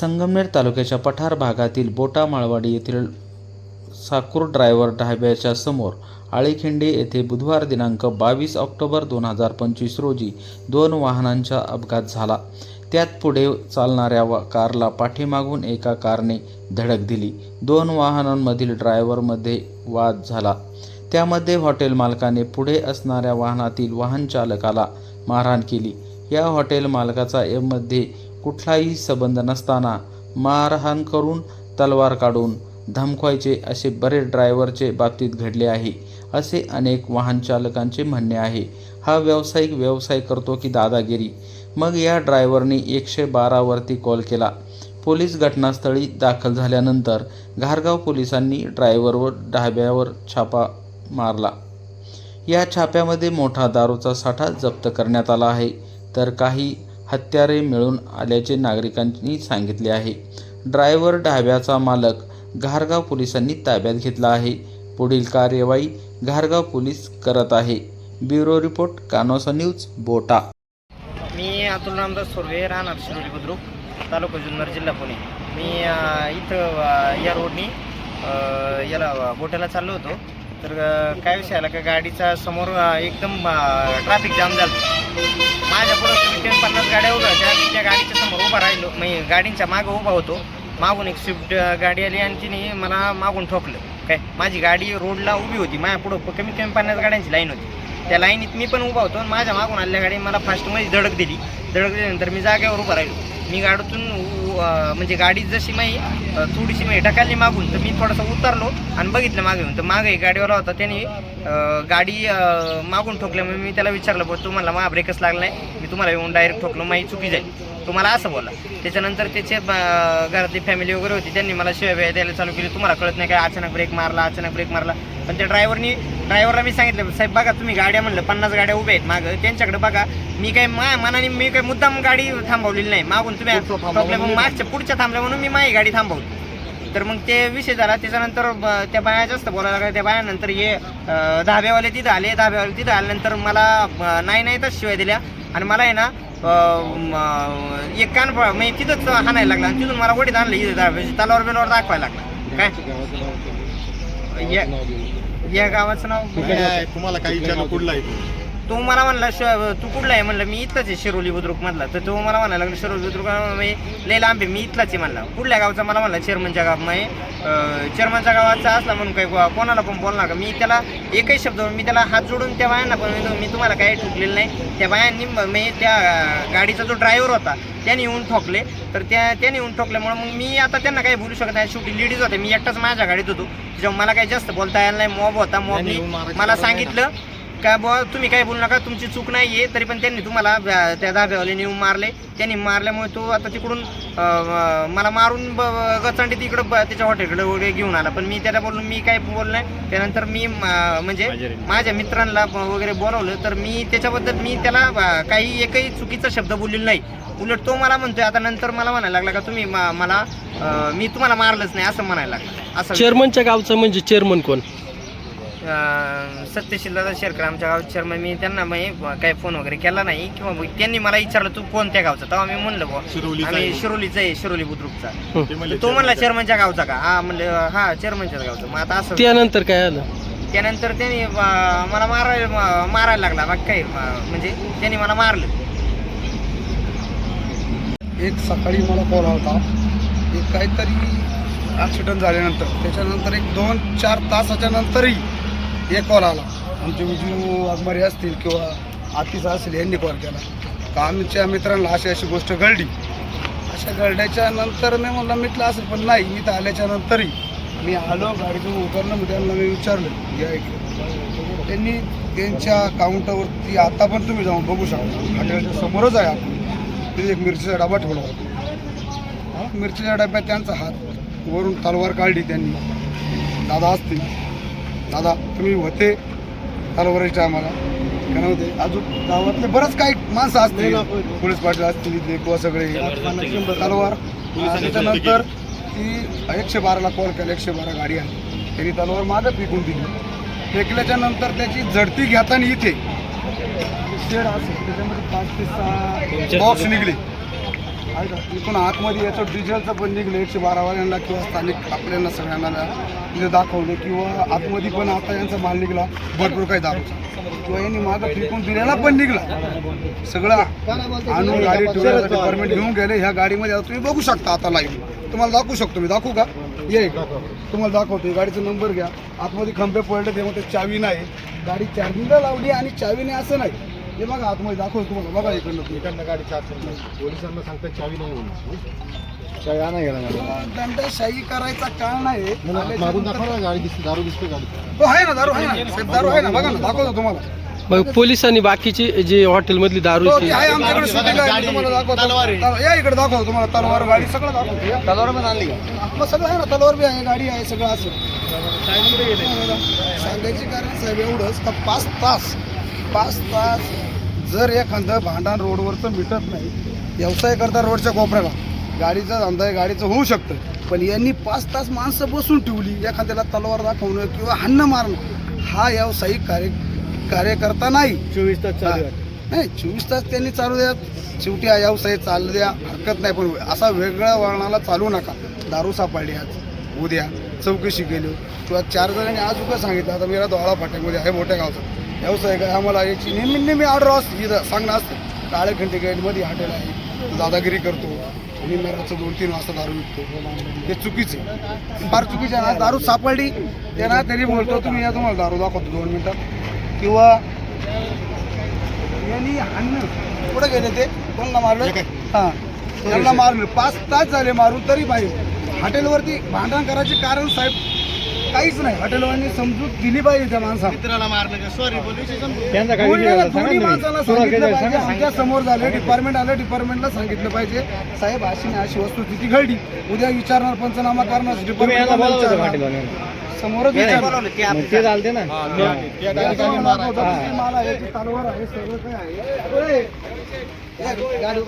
संगमनेर तालुक्याच्या पठार भागातील बोटा माळवाडी येथील साकूर ड्रायव्हर ढाब्याच्या समोर आळीखिंडी येथे बुधवार दिनांक बावीस ऑक्टोबर दोन हजार पंचवीस रोजी दोन वाहनांचा अपघात झाला. त्यात पुढे चालणाऱ्या वा कारला पाठीमागून एका कारने धडक दिली. दोन वाहनांमधील ड्रायव्हरमध्ये वाद झाला. त्यामध्ये हॉटेल मालकाने पुढे असणाऱ्या वाहनातील वाहन चालकाला मारहाण केली. या हॉटेल मालकाचा एममध्ये कुठलाही संबंध नसताना मारहाण करून तलवार काढून धमकवायचे असे बरेच ड्रायव्हरचे बाबतीत घडले आहे असे अनेक वाहन चालकांचे म्हणणे आहे. हा व्यावसायिक व्यवसाय करतो की दादागिरी. मग या ड्रायव्हरने एकशे बारावरती कॉल केला. पोलीस घटनास्थळी दाखल झाल्यानंतर घारगाव पोलिसांनी ड्रायव्हरवर ढाब्यावर छापा मारला. या छाप्यामध्ये मोठा दारूचा साठा जप्त करण्यात आला आहे. तर काही हत्यारे मिळून आल्याचे नागरिकांनी सांगितले आहे. ड्रायव्हर ढाब्याचा मालक घारगाव पोलिसांनी ताब्यात घेतला आहे. पुढील कार्यवाही घारगाव पोलीस करत आहे. ब्युरो रिपोर्ट कानोसा न्यूज बोटा. मी अतुल रामदास सुर्वे राहणार शिरोली बुद्रुक तालुका जुन्नर जिल्हा पुणे. मी इथं या रोडनी याला बोट्याला चाललो होतो. तर काय विषय आला का गाडीचा समोर एकदम ट्रॅफिक जाम झाला. माझ्या पुढं उभा राहिलो. म्हणजे गाडींच्या मागं उभा होतो. मागून एक स्विफ्ट गाडी आली आणि तिने मला मागून ठोकलं. काय? माझी गाडी रोडला उभी होती. माझ्या पुढं कमीत कमी पन्नास गाड्यांची लाईन होती. त्या लाईनीत मी पण उभा होतो आणि माझ्या मागून आलेल्या गाडी मला फास्टमध्ये धडक दिली. धडक दिल्यानंतर मी जागेवर उभा राहिलो. मी गाडीतून म्हणजे गाडी जशी माही थोडीशी माही ढकलली मागून तर मी थोडंसं उतरलो आणि बघितलं मागे येऊन. तर मागे एक गाडीवाला होता. त्याने गाडी मागून ठोकल्यामुळे मी त्याला विचारलं बघ तुम्हाला मा ब्रेकच लागला नाही. मी तुम्हाला येऊन डायरेक्ट ठोकलो. माही चुकी जाईल तुम्हाला असं बोला. त्याच्यानंतर त्याचे घरातली फॅमिली वगैरे होती त्यांनी मला शिवाय द्यायला चालू केली. तुम्हाला कळत नाही काय अचानक ब्रेक मारला अचानक ब्रेक मारला. पण त्या ड्रायव्हरनी ड्रायव्हरला मी सांगितलं साहेब बघा तुम्ही गाड्या म्हणलं पन्नास गाड्या उभ्या आहेत मागं. त्यांच्याकडे बघा मी काय मा मनाने मी काय मुद्दाम गाडी थांबवलेली नाही. मागून तुम्ही ठोकल्या मग मागच्या पुढच्या थांबल्या म्हणून मी माझी गाडी थांबवली. तर मग ते विषय झाला. त्याच्यानंतर त्या बाया जास्त बोलायला लागल्या. त्या बायानंतर हे धाब्यावाले तिथं आले. धाब्यावाले तिथं आल्यानंतर मला नाही नाही तर शिवाय दिल्या. आणि मला आहे ना एक कान म्हणजे तिथंच हाणायला लागला आणि तिथून मला वडीत आणलं इथं धाब्याची तलावर बिलावर दाखवायला लागला. काय? या- या गावाचं नाव तुम्हाला काही विचारलं कुठला आहे? तो? मला म्हणला श- तू कुठला आहे? म्हणलं मी इथलाच आहे शिरोली बुद्रुक मधला. तर तो मला म्हणायला लागला शिरोली बुद्रुक मी लय लांब आहे मी इथलाच आहे म्हणला. कुठल्या गावचा? मला म्हणला चेअरमनच्या गाव म्हणजे चेअरमनच्या गावाचा असला म्हणून काही कोणाला पण बोलणार का? मी त्याला एकही शब्द मी त्याला हात जोडून त्या बायांना पण मी तुम्हाला काही ठोकलेलं नाही. त्या बायांनी म- त्या गाडीचा जो ड्रायव्हर होता त्याने येऊन ठोकले. तर त्या त्याने येऊन ठोकल्यामुळे मग मी आता त्यांना काही बोलू शकत नाही. शेवटी लेडीज होते मी एकटाच माझ्या गाडीत होतो. त्याच्यामुळे मला काही जास्त बोलता यायला नाही. मॉब होता मॉबनी मला सांगितलं काय बुवा तुम्ही काय बोलू नका तुमची चूक नाही आहे तरी पण त्यांनी तुम्हाला त्या धाब्यावाले नेऊन मारले. त्यांनी मारल्यामुळे तो आता तिकडून मला मारून ब- गचांडी तिकडं त्याच्या हॉटेलकडे वगैरे घेऊन आला. पण मी त्याला बोललो मी काय बोललो नाही. त्यानंतर मी म्हणजे माझ्या मित्रांना वगैरे बोलवलं तर मी त्याच्याबद्दल मी त्याला काही एकही चुकीचा शब्द बोललेला नाही. उलट तो मला म्हणतोय आता नंतर मला म्हणायला लागला का तुम्ही म- मला मी तुम्हाला मारलंच नाही असं म्हणायला लागला. असं चेअरमनच्या गावचं म्हणजे चेअरमन कोण? सत्यशील दादा शेरकर आमच्या गावात चेअरमन मी त्यांना मग काही फोन वगैरे केला नाही. किंवा त्यांनी मला विचारलं तू कोणत्या गावचा? तेव्हा मी म्हणलं बुवा शिरोलीचा आम्ही आहे. शिरोलीचा आहे शिरोली बुद्रुकचा. ते म्हणले तो म्हणला चेअरमनच्या- चेअरमनच्या गावचा का? हा म्हणलं हा चेअरमनच्याच गावचा. मग आता असं त्यानंतर काय आलं? त्यानंतर त्यांनी मला मारायला मारायला लागला बाकी काही म्हणजे त्यांनी मला मारलं. एक सकाळी मला कॉल होता. एक काहीतरी ॲक्सिडेंट झाल्यानंतर. त्याच्यानंतर एक दोन चार तासाच्या नंतरही एक कॉल आला. आमचे विजू आगमारी असतील किंवा आतिसा असेल यांनी कॉल केला. का आमच्या मित्रांना अशी अशी गोष्ट घडली? अशा घडल्याच्या नंतर मी म्हणलं मिटलं असेल पण नाही. मी तर आल्याच्या नंतरही मी आलो गाडीतून उतरलं मग त्यांना मी विचारलं या इकडे. त्यांनी त्यांच्या काउंटरवरती आता पण तुम्ही जाऊन बघू शकता. हॉटेलच्या समोरच आहे आपण. तिथे एक मिरचीचा डबा ठेवला होता. मिरचीच्या डब्यात त्यांचा हात वरून तलवार काढली त्यांनी. दादा असतील. दादा तुम्ही होते. तलवारीच्या आम्हाला. का नव्हते अजून गावातले बरंच काही माणसं असतील. पोलीस पाटील असतील इथले किंवा सगळे. तलवार. त्याच्यानंतर ती एकशे बाराला कॉल केला. एकशे बारा गाडी आली. त्यांनी तलवार मागं फेकून दिली. फेकल्याच्या नंतर त्याची झडती घेताना इथे शेड असेल त्याच्यामध्ये पाच ते सहा बॉक्स निघले. इकडून का? आतमध्ये याचं डिझेलचं पण निघलं एकशे बारावाल्यांना किंवा स्थानिक आपल्याला सगळ्यांना तिथे म्हणजे दाखवलं किंवा आतमध्ये पण आता यांचा माल निघला भरपूर काही दारूचा. किंवा यांनी मागं फेकून दिलेला पण निघला. सगळं आणून गाडी ठेवण्यासाठी परमिट घेऊन गेले ह्या गाडीमध्ये आता तुम्ही बघू शकता आता लाईव्ह तुम्हाला दाखवू शकतो मी दाखवू का? ये. तुम्हाला दाखवतो गाडीचा नंबर घ्या. आतमध्ये खंबे पडले त्यामध्ये चावी नाही. गाडी चार्जिंगला लावली आणि चावीने असं नाही. हे बघा आतमध्ये दाखवतो तुम्हाला. बघा इकडनं. इकडनं गाडी चार पोलिसांना सांगतात चावी नाही म्हणून. दंडशाही करायचा काळ नाही. मागून दाखवा ना गाडी दिसते दारू दिसते गाडी. हो आहे ना दारू आहे ना. साहेब, दारू आहे ना. बघा ना दाखवतो तुम्हाला. मग पोलिसांनी बाकीची जी हॉटेलमधली हो, दारूची ती आहे आमच्याकडे या इकडे दाखवतो तुम्हाला. तलवार गाडी सगळं दाखवतो. या. तलवार पण आणली मग सगळं आहे ना तलवार बी आहे गाडी आहे सगळं असं. सांगायचे कारण साहेब एवढंच का पाच तास पाच तास जर एखादं भांडण रोडवरचं मिटत नाही व्यवसाय करता रोडच्या कोपऱ्याला गाडीचा धंदा आहे गाडीचं होऊ शकतं. पण यांनी पाच तास माणसं बसून ठेवली एखाद्याला तलवार दाखवणं किंवा हाणणं मारणं हा व्यावसायिक कार्य कार्यकर्ता नाही. चोवीस तास हा. नाही चोवीस तास त्यांनी चालू द्या. शेवटी हा व्यवसाय चालू द्या हरकत नाही. पण असा वेगळ्या वळणाला चालू नका. दारू सापडली आज उद्या चौकशी केली. किंवा चार जणांनी आज उगा सांगितलं आता मी राहतो आळा फाट्यामध्ये आहे मोठ्या गावचा. व्यवसाय काय आम्हाला याची नेहमी नेहमी ऑर्डर असते इथं सांगणं असतं. काळे खंडे गेटमध्ये हॉटेल आहे. दादागिरी करतो. आणि मेराचं दोन तीन वाजता दारू विकतो. हे चुकीचं आहे. फार चुकीचं आहे. आज दारू सापडली. त्यांना त्यांनी बोलतो तुम्ही या तुम्हाला दारू दाखवतो दोन मिनटात. किंवा यांनी हाणणं. कुठं गेले ते? कोणाला मारलं. हां त्यांना मारलं. पाच तास झाले मारून तरी पाहिजे हॉटेलवरती भांडण करायचे कारण साहेब काहीच नाही. हॉटेलवाल्यांनी समजूत दिली पाहिजे त्या माणसाला. मित्राला मारलं सॉरी बोलू दोन्ही दोन्ही माणसाला सांगितलं पाहिजे. आमच्यासमोर झालं डिपार्टमेंट आलं डिपार्टमेंटला सांगितलं पाहिजे. साहेब अशी नाही अशी वस्तुस्थिती घडली. उद्या विचारणार पंचनामा करणार डिपार्टमेंट समोरच विचारणार. ते चालते ना. त्या ठिकाणी मारायचं मला याची तलवार आहे सगळं काय आहे. ए, गाडी